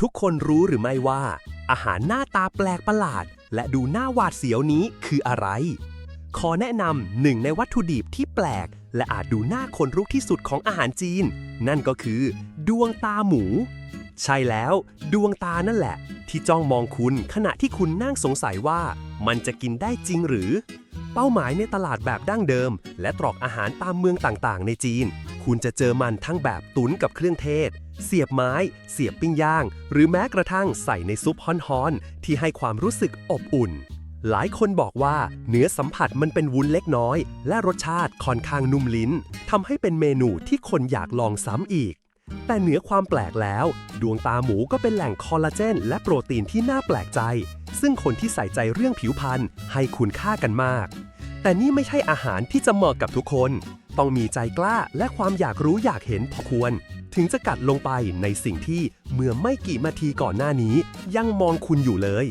ทุกคนรู้หรือไม่ว่า อาหารหน้าตาแปลกประหลาด และดูหน้าหวาดเสียวนี้คืออะไร ขอแนะนำหนึ่งในวัตถุดิบที่แปลก และอาจดูหน้าคนรุกที่สุดของอาหารจีน นั่นก็คือ ดวงตาหมู ใช่แล้ว ดวงตานั่นแหละ ที่จ้องมองคุณขณะที่คุณนั่งสงสัยว่ามันจะกินได้จริงหรือ เป้าหมายในตลาดแบบดั้งเดิม และตรอกอาหารตามเมืองต่างๆ ในจีน คุณจะเจอมันทั้งแบบตุ๋นกับเครื่องเทศ เสียบไม้ เสียบปิ้งย่าง หรือแม้กระทั่งใส่ในซุปฮ้อนๆ ที่ให้ความรู้สึกอบอุ่น หลายคนบอกว่าเนื้อสัมผัสมันเป็นวุ้นเล็กน้อย และรสชาติค่อนข้างนุ่มลิ้นทำให้เป็นเมนูที่คนอยากลองซ้ำอีก แต่เหนือความแปลกแล้ว ดวงตาหมูก็เป็นแหล่งคอลลาเจน และโปรตีนที่น่าแปลกใจ ซึ่งคนที่ใส่ใจเรื่องผิวพรรณให้คุณค่ากันมากแต่นี่ไม่ใช่อาหารที่จะเหมาะกับทุกคน ต้องมีใจกล้าและความอยากรู้อยากเห็นพอควร ถึงจะกัดลงไปในสิ่งที่เมื่อไม่กี่นาทีก่อนหน้านี้ ยังมองคุณอยู่เลย